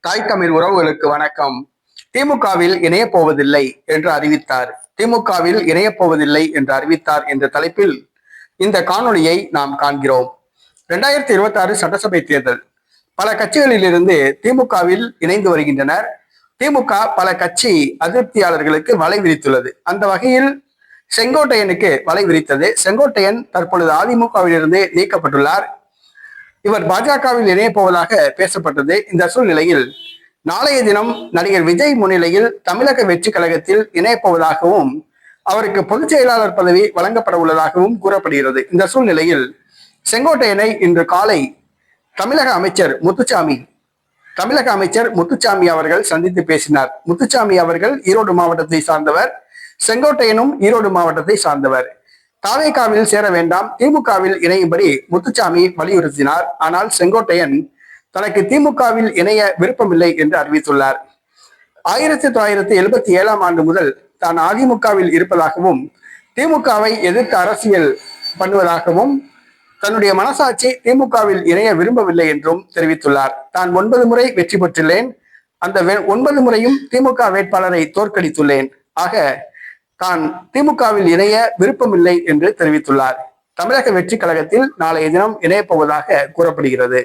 தாய் தமிழ் உறவுகளுக்கு வணக்கம். திமுகவில் இணையப் போவதில்லை என்று அறிவித்தார். திமுகவில் இணையப்போவதில்லை என்று அறிவித்தார் என்ற தலைப்பில் இந்த காணொளியை நாம் காண்கிறோம். இரண்டாயிரத்தி இருபத்தி ஆறு சட்டசபை தேர்தல். பல கட்சிகளிலிருந்து திமுகவில் இணைந்து வருகின்றனர். திமுக பல கட்சி அதிருப்தியாளர்களுக்கு வலை விரித்துள்ளது. அந்த வகையில் செங்கோட்டையனுக்கு வலை விரித்தது. செங்கோட்டையன் தற்பொழுது அதிமுகவிலிருந்து நீக்கப்பட்டுள்ளார். இவர் பாஜகவில் இணைய போவதாக பேசப்பட்டது இந்த சூழ்நிலையில். நாளைய தினம் நடிகர் விஜய் முன்னிலையில் தமிழக வெற்றி கழகத்தில் இணையப்போவதாகவும் அவருக்கு பொதுச் செயலாளர் பதவி வழங்கப்பட உள்ளதாகவும் கூறப்படுகிறது. இந்த சூழ்நிலையில் செங்கோட்டையனை இன்று காலை தமிழக அமைச்சர் முத்துச்சாமி தமிழக அமைச்சர் முத்துச்சாமி அவர்கள் சந்தித்து பேசினார். முத்துச்சாமி அவர்கள் ஈரோடு மாவட்டத்தை சார்ந்தவர் செங்கோட்டையனும் ஈரோடு மாவட்டத்தை சார்ந்தவர். தாவேகாவில் சேர வேண்டாம். திமுகவில் இணையும்படி முத்துச்சாமி வலியுறுத்தினார். ஆனால் செங்கோட்டையன் தனக்கு திமுகவில் இணைய விருப்பமில்லை என்று அறிவித்துள்ளார். ஆயிரத்தி தொள்ளாயிரத்தி எழுபத்தி ஏழாம் ஆண்டு முதல் தான் அதிமுகவில் இருப்பதாகவும் திமுகவை எதிர்த்து அரசியல் பண்ணுவதாகவும் தன்னுடைய மனசாட்சி திமுகவில் இணைய விரும்பவில்லை என்றும் தெரிவித்துள்ளார். தான் ஒன்பது முறை வெற்றி பெற்றுள்ளேன். அந்த வே- ஒன்பது முறையும் திமுக வேட்பாளரை தோற்கடித்துள்ளேன். ஆக தான் திமுகவில் இணைய விருப்பமில்லை என்று தெரிவித்துள்ளார். தமிழக வெற்றி கழகத்தில் நாளைய தினம் இணையப்போவதாக கூறப்படுகிறது.